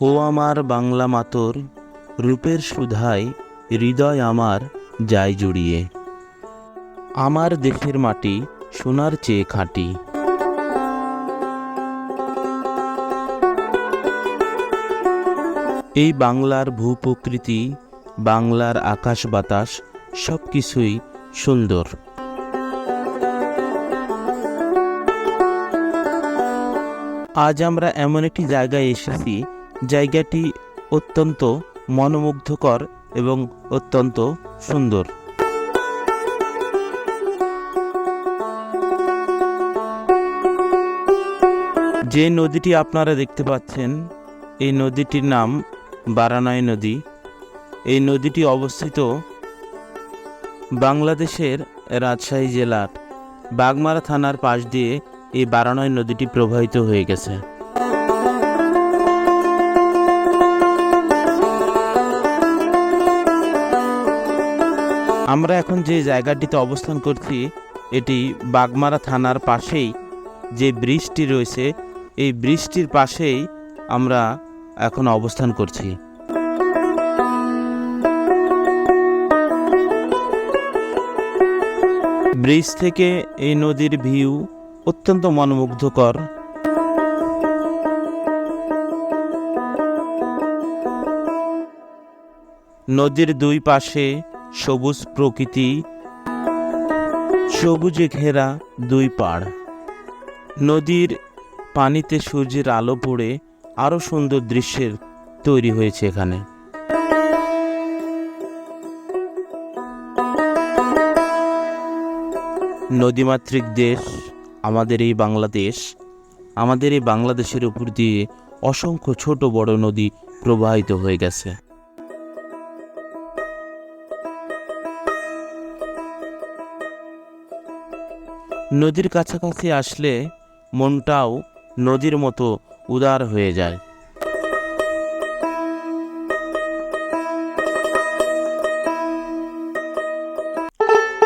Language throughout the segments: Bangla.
ও আমার বাংলা মাতর, রূপের সুধায় হৃদয় আমার যায় জুড়িয়ে। আমার দেশের মাটি সোনার চেয়ে খাঁটি। এই বাংলার ভূপ্রকৃতি, বাংলার আকাশ বাতাস সব কিছুই সুন্দর। আজ আমরা এমন একটি জায়গায় এসেছি জায়গাটি অত্যন্ত মনোমুগ্ধকর এবং অত্যন্ত সুন্দর। যে নদীটি আপনারা দেখতে পাচ্ছেন, এই নদীটির নাম বারানয় নদী। এই নদীটি অবস্থিত বাংলাদেশের রাজশাহী জেলার বাগমারা থানার পাশ দিয়ে এই বারানয় নদীটি প্রবাহিত হয়ে গেছে। আমরা এখন যে জায়গাটিতে অবস্থান করছি, এটি বাগমারা থানার পাশেই যে ব্রিজটি রয়েছে, এই ব্রিজটির পাশেই আমরা এখন অবস্থান করছি। ব্রিজ থেকে এই নদীর ভিউ অত্যন্ত মনোমুগ্ধকর। নদীর দুই পাশে সবুজ প্রকৃতি, সবুজে ঘেরা দুই পাড়। নদীর পানিতে সূর্যের আলো পড়ে আরও সুন্দর দৃশ্যের তৈরি হয়েছে এখানে। নদীমাতৃক দেশ, আমাদের এই বাংলাদেশ, আমাদের এই বাংলাদেশের উপর দিয়ে অসংখ্য ছোট বড় নদী প্রবাহিত হয়ে গেছে। নদীর কাছাকাছি আসলে মনটাও নদীর মতো উদার হয়ে যায়।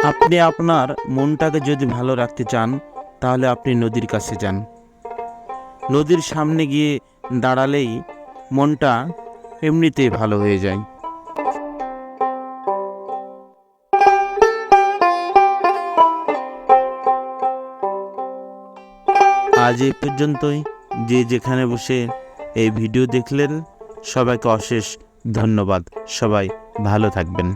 আপনি আপনার মনটাকে যদি ভালো রাখতে চান, তাহলে আপনি নদীর কাছে যান। নদীর সামনে গিয়ে দাঁড়ালেই মনটা এমনিতেই ভালো হয়ে যায়। আজ এই পর্যন্তই। যে যেখানে বসে এই ভিডিও দেখলেন, সবাইকে অশেষ ধন্যবাদ। সবাই ভালো থাকবেন।